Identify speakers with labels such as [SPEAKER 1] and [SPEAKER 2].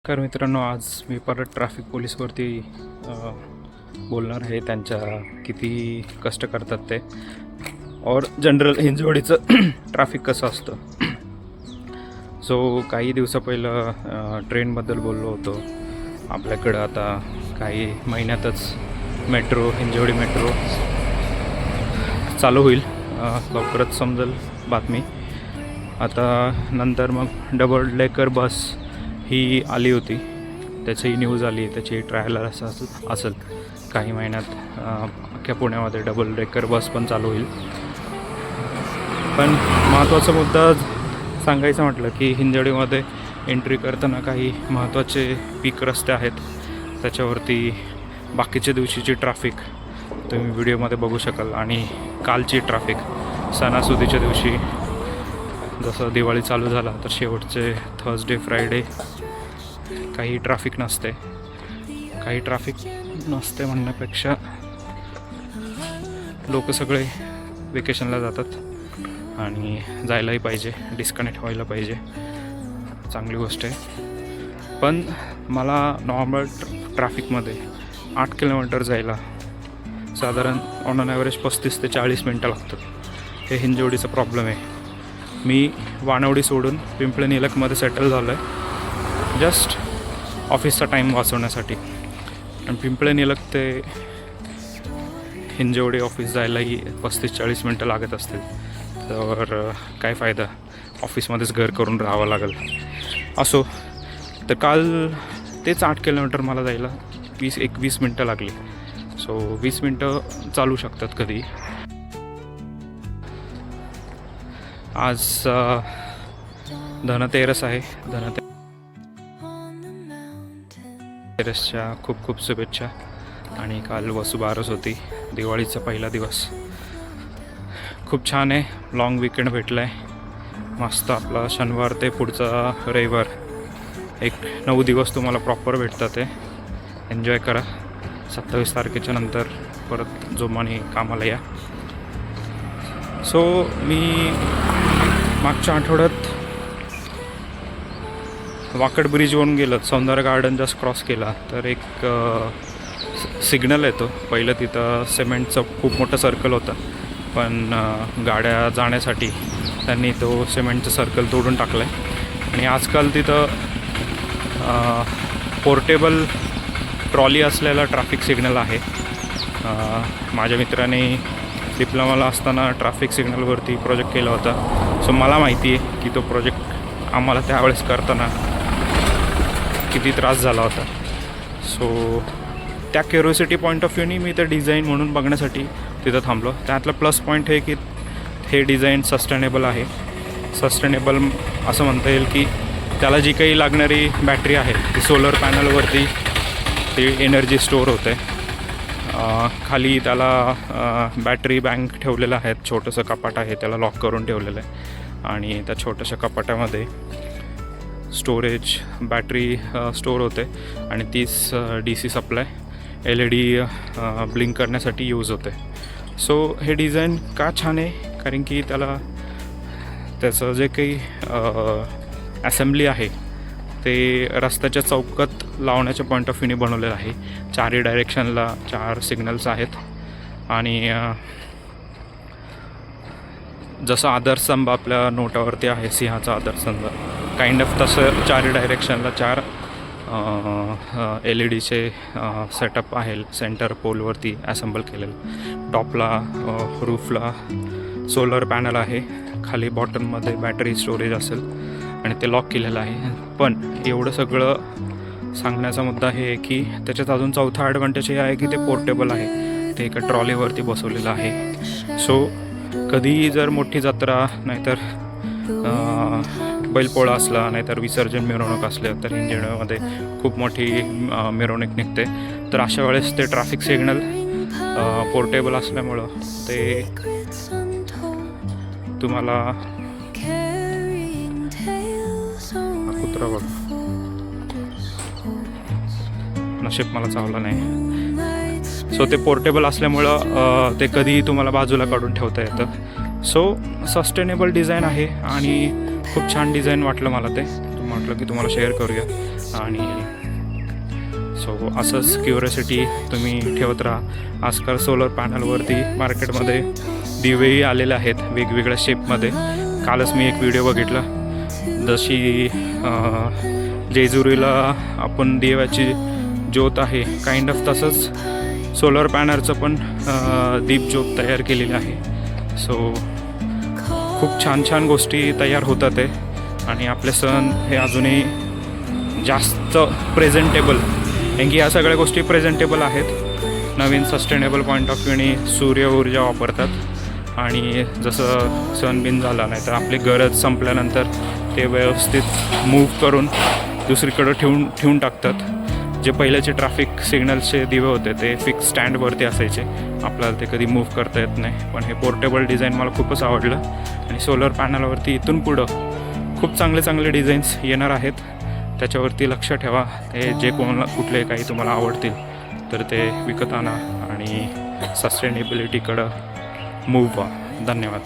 [SPEAKER 1] नमस्कार मित्रांनो आज मी परत ट्रॅफिक पोलीसवरती बोलणार आहे. त्यांच्या किती कष्ट करतात ते. और जनरल हिंजवडीचं ट्रॅफिक कसं असतं? सो काही दिवसा पहिलं ट्रेनबद्दल बोललो होतो. आपल्याकडं आता काही महिन्यातच मेट्रो हिंजवडी मेट्रो चालू होईल. लवकरच समजेल बातमी. आता नंतर मग डबल डेकर बस ही आली होती. त्याची न्यूज आली त्याची ट्रायल असं असेल असेल. काही महिन्यात अख्ख्या पुण्यामध्ये डबल डेकर बस पण चालू होईल. पण महत्त्वाचा मुद्दा सांगायचं म्हटलं की हिंजडीमध्ये एंट्री करताना काही महत्त्वाचे पीक रस्ते आहेत. त्याच्यावरती बाकीच्या दिवशीची ट्रॅफिक तुम्ही व्हिडिओमध्ये बघू शकाल आणि कालची ट्रॅफिक सणासुदीच्या दिवशी जसं दिवाळी चालू झाला तर शेवटचे थर्सडे फ्रायडे काही ट्रॅफिक नसते. काही ट्रॅफिक नसते म्हणण्यापेक्षा लोक सगळे वेकेशनला जातात आणि जायलाही पाहिजे डिस्कनेक्ट व्हायला पाहिजे. चांगली गोष्ट आहे. पण मला नॉर्मल ट्रॅफिकमध्ये आठ किलोमीटर जायला साधारण ऑन अन ॲव्हरेज पस्तीस ते चाळीस मिनटं लागतात. हे हिंजवडीचा प्रॉब्लेम आहे. मी वानवडी सोडून पिंपळे निलकमध्ये सेटल झालो आहे जस्ट ऑफिसचा टाईम वाचवण्यासाठी. आणि पिंपळे निलक ते हिंजवडी ऑफिस जायलाही पस्तीस चाळीस मिनटं लागत असतील. तर काय फायदा? ऑफिसमध्येच घर करून राहावं लागेल. असो तर काल तेच आठ किलोमीटर मला जायला वीस एक वीस मिनटं लागली. सो वीस मिनटं चालू शकतात कधी. आज धनतेरस आहे. धनतेरसच्या खूप खूप शुभेच्छा. आणि काल वसुबारस होती दिवाळीचा पहिला दिवस. खूप छान आहे लॉंग विकेंड भेटला आहे मस्त आपला शनिवार ते पुढचा रविवार. एक नऊ दिवस तुम्हाला प्रॉपर भेटतात ते. एन्जॉय करा. सत्तावीस तारखेच्या नंतर परत जोमाने कामाला या. सो मी मागच्या आठवड्यात वाकड ब्रिजवरून गेलं. सौंदर्य गार्डन जस्ट क्रॉस केला. तर एक सिग्नल येतो. पहिलं तिथं सिमेंटचं खूप मोठं सर्कल होतं. पण गाड्या जाण्यासाठी त्यांनी तो सिमेंटचं सर्कल तोडून टाकलं आहे आणि आजकाल तिथं पोर्टेबल ट्रॉली असलेला ट्रॅफिक सिग्नल आहे. माझ्या मित्राने डिप्लोमाला असताना ट्रॅफिक सिग्नलवरती प्रोजेक्ट केला होता. सो मला माहिती आहे की तो प्रोजेक्ट आम्हाला त्यावेळेस करताना किती त्रास झाला होता. सो त्या क्युरिओसिटी पॉईंट ऑफ व्ह्यूनी मी ते डिझाईन म्हणून बघण्यासाठी तिथं थांबलो. त्यातलं प्लस पॉईंट हे की हे डिझाईन सस्टेनेबल आहे. सस्टेनेबल असं म्हणता येईल की त्याला जी काही लागणारी बॅटरी आहे ती सोलर पॅनलवरती ती एनर्जी स्टोअर होते. खाली त्याला बॅटरी बँक ठेवलेलं आहे. छोटंसं कपाट आहे त्याला लॉक करून ठेवलेलं आहे. आणि त्या छोट्याशा कपाटामध्ये स्टोरेज बॅटरी स्टोर होते आणि तीच D C supply L E D blink करण्यासाठी यूज होते. सो हे डिझाईन का छान आहे? कारण की त्याला त्याचं जे काही uh, असेंब्ली आहे ते रस्त्याच्या चौकात लावण्याच्या पॉईंट ऑफ व्ह्यूने बनवलेलं आहे. चारही डायरेक्शनला चार सिग्नल्स आहेत. आणि uh, जसं आदर्शस्तंभ आपल्या नोटावरती आहे सिंहाचा आदर्शस्तंभ काइंड ऑफ तसं चार डायरेक्शनला चार एल ई डीचे सेटअप आहे सेंटर पोलवरती असेंबल केलेलं. टॉपला रूफला सोलर पॅनल आहे. खाली बॉटममध्ये बॅटरी स्टोरेज असेल आणि ते लॉक केलेलं आहे. पण एवढं सगळं सांगण्याचा मुद्दा हे आहे की त्याच्यात अजून चौथा ॲडव्हान्टेज हे आहे की ते पोर्टेबल आहे. ते एका ट्रॉलीवरती बसवलेलं आहे. सो कधीही जर मोठी जत्रा नाहीतर बैलपोळा असला नाहीतर विसर्जन मिरवणूक असल्या तर इंजिनियरमध्ये खूप मोठी मिरवणूक निघते. तर अशा वेळेस ते ट्रॅफिक सिग्नल पोर्टेबल असल्यामुळं ते तुम्हाला कुत्रा बघ. नशीब मला चावला नाही. सो ते पोर्टेबल असल्यामुळं ते कधीही तुम्हाला बाजूला काढून ठेवता येतं. सो सस्टेनेबल डिझाईन आहे आणि खूप छान डिझाईन वाटलं मला ते. म्हटलं की तुम्हाला शेअर करूया. आणि सो असंच क्युरियोसिटी तुम्ही ठेवत राहा. आजकाल सोलर पॅनलवरती मार्केटमध्ये दिवेही आलेले आहेत वेगवेगळ्या शेपमध्ये कालच मी एक व्हिडिओ बघितला. जशी जेजुरीला आपण देवाची ज्योत आहे काइंड ऑफ तसंच सोलर पॅनलचं पण दीप ज्योत तयार केलेली आहे. सो खूप छान छान गोष्टी तयार होतात आहे आणि आपले सण हे अजूनही जास्त प्रेझेंटेबल कारण की या सगळ्या गोष्टी प्रेझेंटेबल आहेत. नवीन सस्टेनेबल पॉईंट ऑफ व्ह्यूने सूर्य ऊर्जा वापरतात. आणि जसं सण झाला नाही तर आपली गरज संपल्यानंतर ते व्यवस्थित मूव्ह करून दुसरीकडं ठेवून ठेवून टाकतात. जे पहिल्याचे ट्रॅफिक सिग्नलचे दिवे होते ते फिक्स स्टँडवरती असायचे. आपल्याला ते कधी मूव्ह करता येत नाही. पण हे पोर्टेबल डिझाईन मला खूपच आवडलं. आणि सोलर पॅनलवरती इथून पुढं खूप चांगले चांगले डिझाईन्स येणार आहेत. त्याच्यावरती लक्ष ठेवा. ते जे कोणाला कुठले काही तुम्हाला आवडतील तर ते विकत आणा. आणि सस्टेनेबिलिटीकडं मूव्ह व्हा. धन्यवाद.